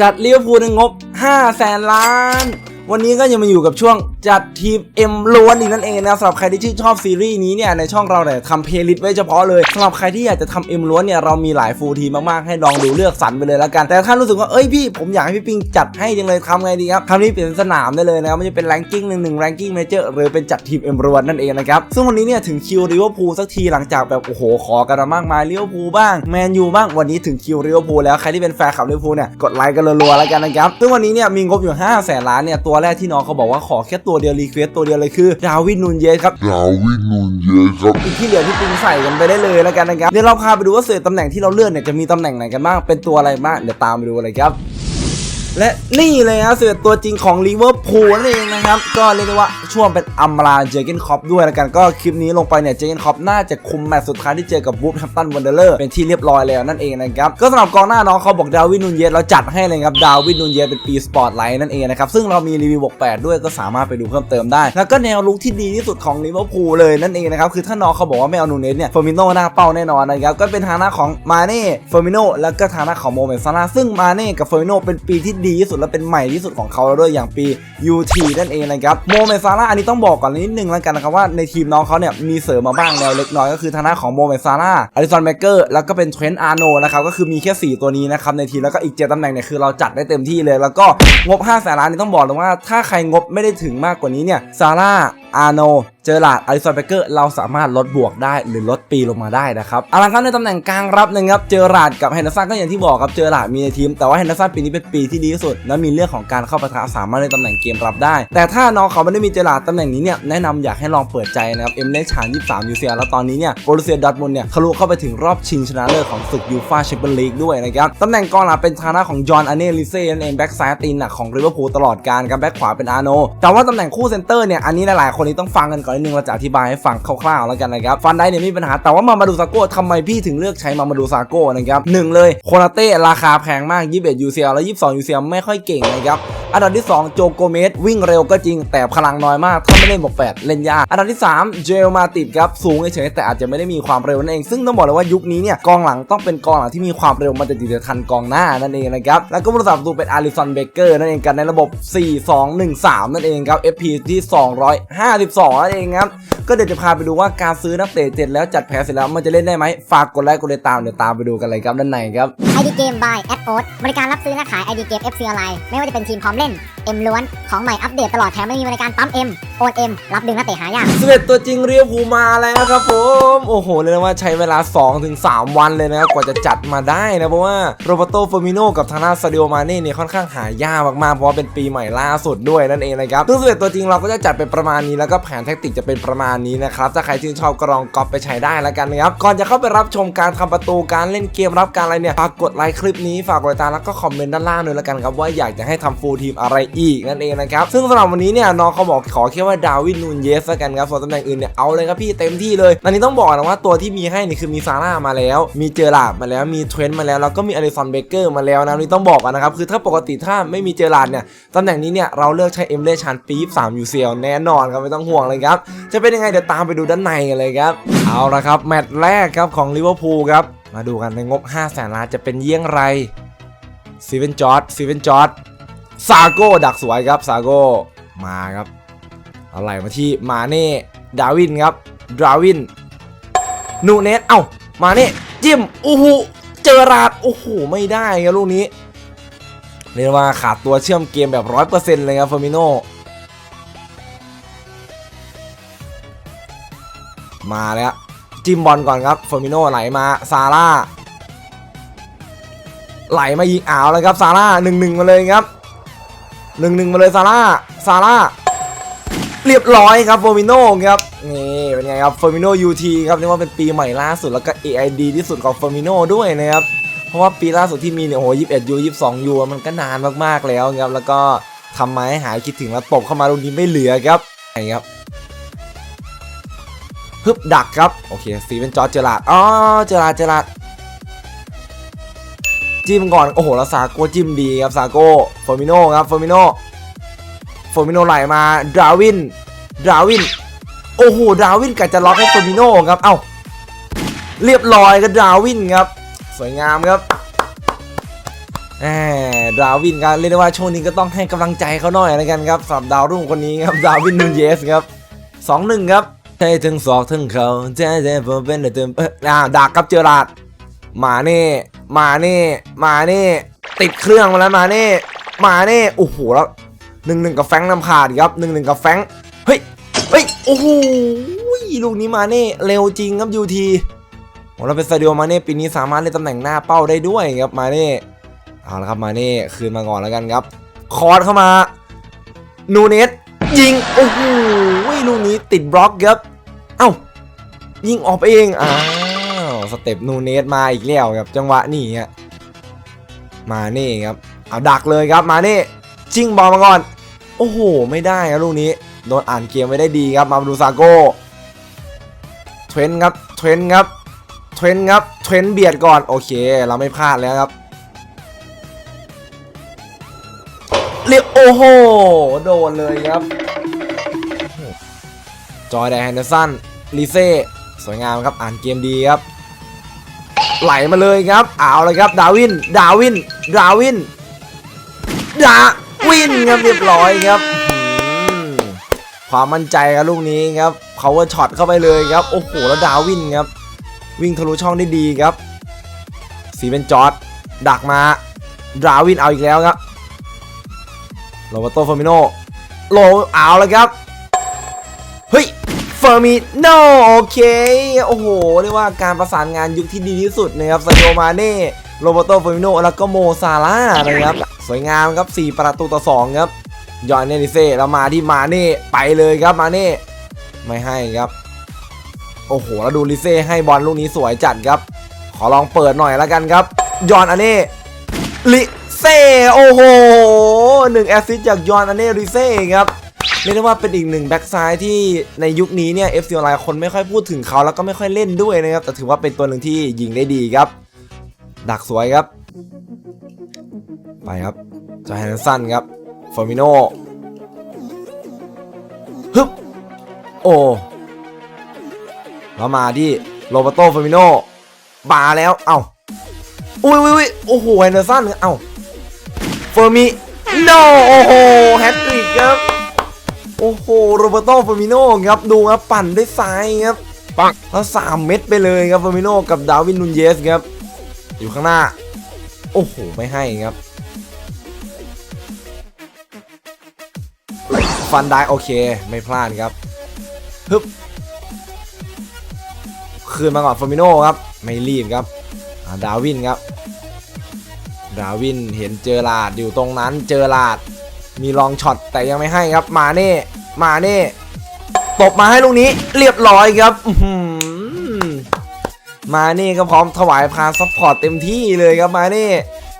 จัดเลี้ยวภูลในงบ 5 แสนล้าน วันนี้ก็ยังมาอยู่กับช่วงจัดทีม M ล้วนอีกนั่นเองนะสำหรับใครที่ชื่นชอบซีรีส์นี้เนี่ยในช่องเราเนี่ยทำเพลย์ลิสต์ไว้เฉพาะเลยสำหรับใครที่อยากจะทำ M ล้วนเนี่ยเรามีหลายฟูลทีมมากๆให้ลองดูเลือกสรรไปเลยแล้วกัน แต่ถ้ารู้สึกว่าเอ้ยพี่ผมอยากให้พี่ปิงจัดให้จังเลยทำไงดีครับทำนี้เปลี่ยนสนามได้เลยนะครับไม่ว่าจะเป็นแรงกิ้งหนึ่งหนึ่งแรงกิ้งเมเจอร์หรือเป็นจัดทีม M ล้วนนั่นเองนะครับซึ่งวันนี้เนี่ยถึงคิวลิเวอร์พูลสักทีหลังจากแบบโอ้โหขอกันมากมายลิเวอร์พูลบ้างแมนยูบ้างวันนี้ถึงคิวลิเวอร์พูลแล้วใครที่เป็นแฟนคลับลิเวอร์พูลเนี่ยกดไลค์กันรัวๆแล้วกันนะครับซึ่งวันนี้เนี่ยมีงบอยู่5แสนล้านเนี่ยตัวแรกที่น้องเขาบอกว่าขอแค่ตัวเดียวรีเควสตัวเดียวเลยคือดาวิดนูนเยสครับดาวิดนูนเยสครับอีกที่เหลือที่ปรุงใส่กันไปได้เลยแล้วกันนะครับเดี๋ยวเราพาไปดูว่าเศษตำแหน่งที่เราเลือกเนี่ยจะมีตำแหน่งไหนกันบ้างเป็นตัวอะไรบ้างเดี๋ยวตามไปดูกันเลยครับ และนี่เลยฮะเสือตัวจริงของลิเวอร์พูลนั่นเองนะครับ ก็เรียกได้ว่าช่วงเป็นอัมราเจเกนคอปด้วยแล้วกันก็คลิปนี้ลงไปเนี่ยเจเกนคอปน่าจะคุมแมตช์สุดท้ายที่เจอกับบูฟแฮมป์ตันวันเดอร์เลอร์เป็นที่เรียบร้อยแล้วนั่นเองนะครับ ก็สำหรับกองหน้าน้องเขาบอกดาวิดนูนเยสเราจัดให้เลยครับดาวิดนูนเยสเป็นปีสปอร์ตไลท์นั่นเองนะครับ ซึ่งเรามีรีวิวบวก8ด้วยก็สามารถไปดูเพิ่มเติมได้ แล้วก็แนวลุกที่ดีที่สุดของลิเวอร์พูลเลยนั่นเองนะครับคือถ้าน้องเขาบอกว่าไม่เอานูเนสเนี่ยเฟอร์มิโนหน้าเป้าแน่นอนนะครับก็เป็นทางหน้าของมาเน่เฟอร์มิโนแล้วก็ทางหน้าของโมเมนซาร่าซึ่งมาเน่กับเฟอร์มิโนเป็นปีที่ดีที่สุดและเป็นใหม่ที่สุดของเขาแล้วด้วยอย่างปี UT นั่นเองนะครับโมเมซาร่าอันนี้ต้องบอกก่อนนิดนึงแล้วกันนะครับว่าในทีมน้องเขาเนี่ยมีเสริมมาบ้างแล้วเล็กน้อยก็คือทางหน้าของโมเมซาร่าอาริสันแบเกอร์แล้วก็เป็นเทรนต์อาร์โนนะครับก็คือมีแค่ 4 ตัวนี้นะครับในทีมแล้วก็อีกเจตำแหน่งเนี่ยคือเราจัดได้เต็มที่เลย แล้วก็งบ5แสนล้านนี่ต้องบอกเลยว่าถ้าใครงบไม่ได้ถึงมากกว่านี้เนี่ยซาร่า อาร์โน เจอร์ลาดอลิสันเบเกอร์ เราสามารถลดบวกได้หรือลดปีลงมาได้นะครับเอาละครับในตำแหน่งกลางรับนะครับ เจอร์ลาดกับเฮนเดอร์สันก็อย่างที่บอกครับ เจอร์ลาดมีในทีม แต่ว่าเฮนเดอร์สันปีนี้เป็นปีที่ดีที่สุด และมีเรื่องของการเข้าปะทะสามารถในตำแหน่งเกมรับได้ แต่ถ้าน้องเขาไม่ได้มีเจอร์ลาดตำแหน่งนี้เนี่ย แนะนำอยากให้ลองเปิดใจนะครับ เอ็มเล่นชาน23ยูเซียแล้วตอนนี้เนี่ยโบรเซียดอทมุนเนี่ยทะลุเข้าไปถึงรอบชิงชนะเลิศของศึกยูฟ่าแชมเปี้ยนลีกด้วยนะครับตำแหน่งกองหลังเป็นทางหน้าของจอห์นอเนลิเซ่นั่นเองแบ็กซ้ายตีนหนักของลิเวอร์พูลตลอดการครับแบ็กขวาเป็นอาร์โนแต่ว่าตำแหน่งคู่เซนเตอร์เนี่ยอันนี้หลายๆคนนี้ต้องฟังกันก่อนนิดนึงเราจะอธิบายให้ฟังคร่าวๆแล้วกันนะครับฟันได้เนี่ยไม่มีปัญหาแต่ว่ามามาดูซาโก้ทำไมพี่ถึงเลือกใช้มามาดูซาโก้นะครับหนึ่งเลยโคนาเต้ราคาแพงมาก21 UCL และ 22 UCL ไม่ค่อยเก่งนะครับอันดับที่ 2 โจโกเมสวิ่งเร็วก็จริง แต่พลังน้อยมาก ถ้าไม่เล่นบวก8เล่นยากอันดับที่ 3 เจลมาติดครับ สูงเฉยแต่อาจจะไม่ได้มีความเร็วนั่นเอง ซึ่งต้องบอกเลยว่ายุคนี้เนี่ยกองหลังต้องเป็นกองหลังที่มีความเร็วมันจะติดทันกองหน้านั่นเองนะครับ แล้วก็ผู้รักษาประตูเป็นอาริสันเบเกอร์นั่นเองกันในระบบ 4-2-1-3 นั่นเองครับ FP ที่52นั่นเองครับก็เดี๋ยวจะพาไปดูว่าการซื้อนักเตะเสร็จแล้วจัดแพ้เสร็จแล้วมันจะเล่นได้ไหมฝากกดไลค์กดติดตามเดี๋ยวตามไปดูกันเลยครับด้านในครับ ID Game by a d o d บริการรับซื้อและขาย ID Game FC ออนไลน์ไม่ว่าจะเป็นทีมพร้อมเล่น M ล้วนของใหม่อัปเดตตลอดแถมไม่มีบริการปั๊ม M โอน M รับดึงนักเตะหายาก11ตัวจริงเรียวภูลมาแล้วครับผมโอ้โหเรียกได้ว่าใช้เวลา 2-3 วันเลยนะครับกว่าจะจัดมาได้นะเพราะว่าโรเบโตเฟอร์มิโนกับทานาซาดิโอมาเน่เนี่ยค่อนข้างหายากมากๆเพราะว่าเป็นปีใหม่ล่าสุดด้วยนั่นเองนะครับซึ่ง11ตัวจริงเราก็จะจัดเป็นประมาณนี้แล้วก็แผนแทคติกจะเป็นประมาณนี้นะครับ ถ้าใครชื่นชอบก็ลองก๊อปไปใช้ได้แล้วกันนะครับ ก่อนจะเข้าไปรับชมการทำประตูการเล่นเกมรับการอะไรเนี่ย ฝากกดไลค์คลิปนี้ ฝากกดติดตามแล้วก็คอมเมนต์ด้านล่างด้วยแล้วกันครับว่าอยากจะให้ทำฟูลทีมอะไรอีกนั่นเองนะครับ ซึ่งสำหรับวันนี้เนี่ยน้องเขาบอกขอแค่ว่าดาวิดนูนเยสแล้วกันครับส่วนตำแหน่งอื่นเนี่ยเอาเลยครับพี่เต็มที่เลยอันนี้ต้องบอกนะว่าตัวที่มีให้นี่คือมีซาร่ามาแล้ว มีเจอร์ลาดมาแล้วมีเทรนต์มาแล้วแล้วก็มีอลิสันเบเกอร์มาแล้วนะนี่ต้องบอกกันนะครับคือถ้าปกติถ้าไม่มีเจอร์ลาดเนี่ยตำแหน่งนี้เนี่ยเราเลือกใช้เอ็มเลชันปี๊บ3 UCL แน่นอนครับไม่ต้องห่วงเลยครับจะเป็นยังไงเดี๋ยวตามไปดูด้านในกันเลยครับ เอาละครับ แมตช์แรกครับของลิเวอร์พูลครับ มาดูกันในงบ 5 แสนล้านจะเป็นเยี่ยงไรซีเวนจอร์ดซีเวนจอร์ดซาโก้ดักสวยครับซาโก้มาครับอะไรมาที่มาเน่ดาวินครับดาวินนูเนสเอ้ามาเน่จิ้มโอ้โหเจอราดโอ้โหไม่ได้ครับลูกนี้เรียกว่าขาดตัวเชื่อมเกมแบบร้อยเปอร์เซ็นต์เลยครับเฟอร์มิโน มาแล้วจิ้มบอลก่อนครับเฟอร์มิโนไหลมาซาร่าไหลมายิงอ่าวเลยครับซาร่าหนึ่งหนึ่งมาเลยครับหนึ่งหนึ่งมาเลยซาร่าซาร่าเรียบร้อยครับเฟอร์มิโนครับนี่เป็นไงครับเฟอร์มิโนยูทีครับเรียกว่าเป็นปีใหม่ล่าสุดแล้วก็ AID ที่สุดของเฟอร์มิโนด้วยนะครับเพราะว่าปีล่าสุดที่มีเนี่ยโอ้โห21ยู22ยูมันก็นานมากๆแล้วครับแล้วก็ทำมาให้หายคิดถึงแล้วตบเข้ามาตรงนี้ไม่เหลือครับไงครับ ฮึบดักครับ โอเคสีเป็นจอจเจอราดอ๋อเจอราดเจอราดจิ้มก่อน โอ้โหแล้วซาโก้จิ้มดีครับซาโก้เฟอร์มิโนครับเฟอร์มิโนเฟอร์มิโนไหลมาดราวินดราวินโอ้โหดราวินกัดจะล็อกให้เฟอร์มิโนครับเอ้าเรียบร้อยกับดราวินครับ สวยงามครับแหมดาวินครับเรียกได้ว่าช่วงนี้ก็ต้องให้กำลังใจเขาหน่อยแล้วกันครับสำหรับดาวรุ่งคนนี้ครับดาวินนูนเยสครับสองหนึ่งครับ ใช่ถึงสองถึงเขาเจ๊เจ๊ผมเป็นเดิมเอออ่าดักครับเจอราดมาเน่มาเน่มาเน่ติดเครื่องมาแล้วมาเน่มาเน่โอ้โหแล้วหนึ่งหนึ่งกับแฟงนำขาดครับหนึ่งหนึ่งกับแฟงเฮ้ยเฮ้ยโอ้โหลูกนี้มาเน่เร็วจริงครับยูทีโอ้เราเป็นซาดิโอมาเน่ปีนี้สามารถเล่นตำแหน่งหน้าเป้าได้ด้วยครับมาเน่เอาละครับมาเน่คืนมาก่อนแล้วกันครับ คอร์สเข้ามานูเนสยิงโอ้โหลูกนี้ติดบล็อกครับ อ้ายิงออกเองอ้าวสเต็ปนูเนสมาอีกแล้วครับจังหวะนี้ฮะมาเน่ครับเอาดักเลยครับมาเน่จิ้งบอลมาก่อน โอ้โห ไม่ได้ครับลูกนี้โดนอ่านเกมไม่ได้ดีครับมาดูซาโก้เทรนครับเทรนครับเทรนครับเทรนเบียดก่อนโอเค เราไม่พลาดแล้วครับเรียโอ้โห โดนเลยครับจอยแดนแฮนเดอร์สัน ลีเซ่สวยงามครับอ่านเกมดีครับ ไหลมาเลยครับเอาเลยครับดาวินดาวินดาวินดาวินครับเรียบร้อยครับความมั่นใจครับลูกนี้ครับ power shot เข้าไปเลยครับ โอ้โห แล้วดาวินครับ วิ่งทะลุช่องได้ดีครับสีเป็นจอร์ดดักมาดาวินเอาอีกแล้วครับโรเบโตเฟอร์มิโนโลเอาแล้วครับ เฮ้ย ฟอร์มิโนโอเค โอ้โห เรียกว่าการประสานงานยุคที่ดีที่สุดนะครับซาโยมาเน่โรเบโตเฟอร์มิโนแล้วก็โมซาร่านะครับ สวยงามครับ 4 ประตูต่อ 2 ครับยอนเนลิเซ่แล้วมาที่มาเน่ไปเลยครับมาเน่ไม่ให้ครับ โอ้โห แล้วดูลิเซ่ให้บอลลูกนี้สวยจัดครับ ขอลองเปิดหน่อยแล้วกันครับยอนอันเน่ลิเซ่โอ้โหหนึ่งแอสซิสจากยอนอันเน่ริเซ่ครับ เรียกได้ว่าเป็นอีกหนึ่งแบ็กซ้ายที่ในยุคนี้เนี่ย FC ออนไลน์คนไม่ค่อยพูดถึงเขาแล้วก็ไม่ค่อยเล่นด้วยนะครับแต่ถือว่าเป็นตัวหนึ่งที่ยิงได้ดีครับ ดักสวยครับ ไปครับจอห์นสันครับฟอร์มิโนฮึบโอ้แล้วมาที่โรเบโตฟอร์มิโนบาแล้วเอ้าอุ้ยอุ้ยอุ้ยโอ้โหแฮนเดอร์สันเอ้าเฟอร์มิโนโอ้โหแฮตทริกครับ โอ้โหโรเบโตเฟอร์มิโนครับดูครับปั่นด้วยซ้ายครับปังแล้วสามเม็ดไปเลยครับเฟอร์มิโนกับดาวินนูนเยสครับ อยู่ข้างหน้า โอ้โห ไม่ให้ครับ ฟันได้โอเค ไม่พลาดครับฮึบคืนมาก่อนเฟอร์มิโนครับ ไม่รีบครับอ่าดาวินครับ ดาวินเห็นเจอลาดอยู่ตรงนั้นเจอลาดมีลองช็อตแต่ยังไม่ให้ครับมาเน่ มาเน่ตบมาให้ลูกนี้เรียบร้อยครับอืมาเน่ก็พร้อมถวายพาซัพพอร์ตเต็มที่เลยครับมาเน่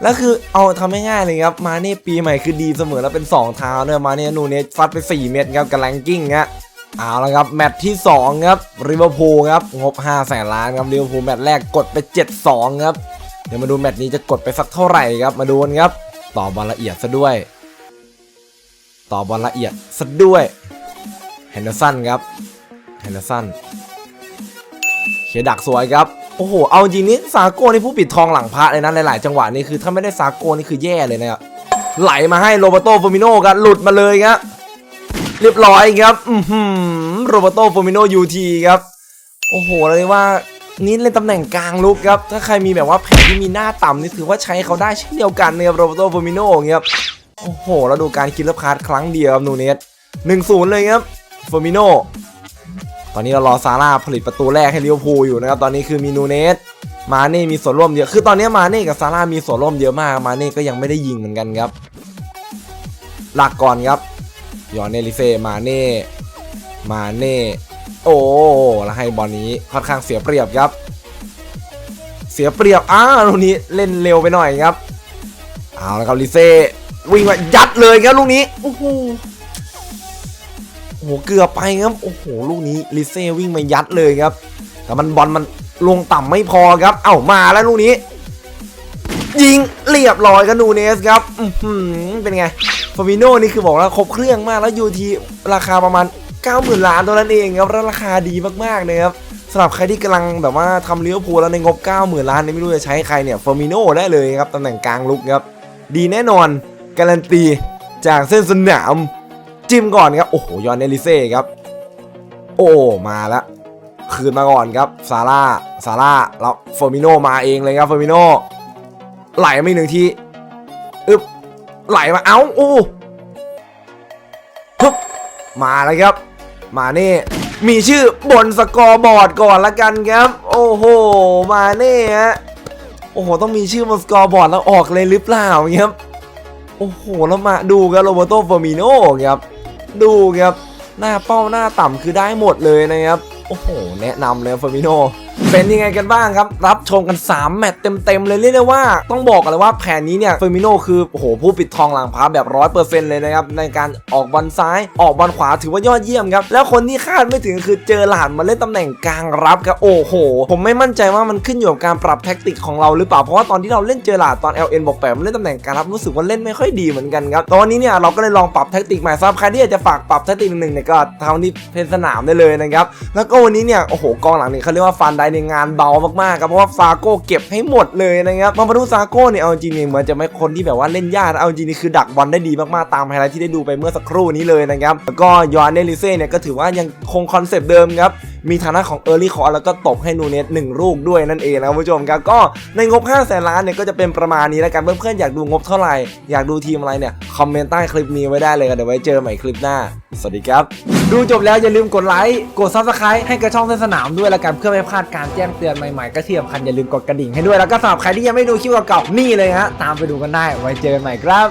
แล้วคือเอาทำง่ายๆเลยครับมาเน่ปีใหม่คือดีเสมอแล้วเป็น 2 เท้าเนี่ยมาเน่นูเนสฟัดไป 4 เม็ดครับกับแรงกิ้งฮะเอาละครับ แมตช์ที่ 2 ครับริเวอร์พูลครับงบ5แสนล้านครับริเวอร์พูลแมตช์แรกกดไป 7-2 ครับ เดี๋ยวมาดูแมตช์นี้จะกดไปสักเท่าไหร่ครับ มาดูกันครับ ต่อบอลละเอียดซะด้วย ต่อบอลละเอียดซะด้วย แฮนเดอร์สันครับแฮนเดอร์สันเคดักสวยครับโอ้โหเอาจริงนี่ซาโก้นี่ผู้ปิดทองหลังพระเลยนะหลาย ๆ จังหวะนี่คือถ้าไม่ได้ซาโก้นี่คือแย่เลยนะครับไหลมาให้โรเบโตฟอร์มิโนครับหลุดมาเลยครับเรียบร้อยครับอือหือโรเบโตโฟมิโนยูทีครับโอ้โหเลยว่านี่เล่นตำแหน่งกลางลุกครับ ถ้าใครมีแบบว่าแผนที่มีหน้าต่ำนี่ถือว่าใช้เขาได้เช่นเดียวกันนะครับโรเบโตโฟมิโนครับโอ้โห แล้วดูการคิดลับคาร์ดครั้งเดียวครับนูเนสหนึ่งศูนย์เลยครับ โฟมิโนตอนนี้เรารอซาร่าผลิตประตูแรกให้ลิเวอร์พูลอยู่นะครับ ตอนนี้คือมีนูเนส มาเน่มีส่วนร่วมเยอะ คือตอนนี้มาเน่กับซาร่ามีส่วนร่วมเยอะมาก มาเน่ก็ยังไม่ได้ยิงเหมือนกันครับ หลักก่อนครับ ยอนเนลิเซ่มาเน่ มาเน่ โอ้แล้วให้บอลนี้ค่อนข้างเสียเปรียบครับ เสียเปรียบ อ้าวลูกนี้เล่นเร็วไปหน่อยครับ เอาแล้วครับลิเซ่วิ่งมายัดเลยครับลูกนี้ โอ้โห โอ้โหเกือบไปครับโอ้โหลูกนี้ลิเซ่วิ่งมายัดเลยครับ แต่มันบอลมันลงต่ำไม่พอครับ เอ้ามาแล้วลูกนี้ ยิงเรียบร้อยครับนูเนสครับอือหือเป็นไงฟามิโน่นี่คือบอกว่าครบเครื่องมากแล้วยูทีราคาประมาณ 90,000 ล้านเท่านั้นเองครับแล้วราคาดีมากๆเลยครับสำหรับใครที่กำลังแบบว่าทำเลี้ยวภูลแล้วในงบ 90,000 ล้านนี่ไม่รู้จะใช้ใครเนี่ยฟามิโน่ได้เลยครับตำแหน่งกลางลุกครับ ดีแน่นอน การันตีจากเส้นสนาม จิ้มก่อนครับ โอ้โหยอนเอลิเซ่ครับ โอ้มาแล้วคืนมาก่อนครับซาร่าซาร่าแล้วเฟอร์มิโนมาเองเลยครับเฟอร์มิโนไหลมาอีกหนึ่งทีอึบไหลมาเอ้าโอ้ปึ๊บมาแล้วครับ มาเน่ มีชื่อบนสกอร์บอร์ดก่อนละกันครับ โอ้โห มาเน่ฮะโอ้โห ต้องมีชื่อบนสกอร์บอร์ดแล้วออกเลยหรือเปล่าครับ โอ้โห แล้วมาดูครับโรเบโตเฟอร์มิโนครับ ดูครับหน้าเป้าหน้าต่ำคือได้หมดเลยนะครับ โอ้โห แนะนำเลยเฟอร์มิโน เป็นยังไงกันบ้างครับ รับชมกัน 3 แมตช์เต็มๆเลยเรียกได้ว่าต้องบอกกันเลยว่าแผนนี้เนี่ยเฟอร์มิโนคือโอ้โหผู้ปิดทองหลังพาแบบร้อยเปอร์เซ็นต์เลยนะครับ ในการออกบอลซ้ายออกบอลขวาถือว่ายอดเยี่ยมครับ แล้วคนที่คาดไม่ถึงคือเจอหลานมาเล่นตำแหน่งกลางรับครับโอ้โห ผมไม่มั่นใจว่ามันขึ้นอยู่กับการปรับแท็กติกของเราหรือเปล่าเพราะว่าตอนที่เราเล่นเจอหลาดตอน LN บอกแปดมันเล่นตำแหน่งกลางรับรู้สึกว่าเล่นไม่ค่อยดีเหมือนกันครับตอนนี้เนี่ยเราก็เลยลองปรับแท็กติกใหม่สำหรับใครที่อยากจะฝากปรับแท็กติกหนึ่งๆเนี่ยก็เทำที่เพนสนามได้เลยนะครับแล้วก็วันนี้เนี่ยโอ้โหกองหลังเนี่ยเขาเรียกว่าฟันได้ในงานเบามากๆครับเพราะว่าซาโก้เก็บให้หมดเลยนะครับมาพาดูซาโก้เนี่ยเอาจริงเนี่ยเหมือนจะไม่คนที่แบบว่าเล่นยากเอาจริงนี่คือดักบอลได้ดีมากๆตามไฮไลท์ที่ได้ดูไปเมื่อสักครู่นี้เลยนะครับแล้วก็ยอนเนลิเซ่เนี่ยก็ถือว่ายังคงคอนเซปต์เดิมครับ มีฐานะของเออร์ลี่คอร์แล้วก็ตบให้นูเนสหนึ่งลูกด้วยนั่นเองนะครับผู้ชมครับก็ในงบ5แสนล้านเนี่ยก็จะเป็นประมาณนี้แล้วกันเพื่อนๆอยากดูงบเท่าไหร่ อยากดูทีมอะไรเนี่ยคอมเมนต์ใต้คลิปนี้ไว้ได้เลยกันเดี๋ยวไว้เจอใหม่คลิปหน้า สวัสดีครับ ดูจบแล้วอย่าลืมกดไลค์กดซับสไครต์ให้กับช่องเส้นสนามด้วยแล้วกันเพื่อไม่พลาดการแจ้งเตือนใหม่ๆก็ที่สำคัญอย่าลืมกดกระดิ่งให้ด้วยแล้วก็สำหรับใครที่ยังไม่ดูคลิปเก่าๆนี่เลยฮะตามไปดูกันได้ไว้เจอกันใหม่ครับ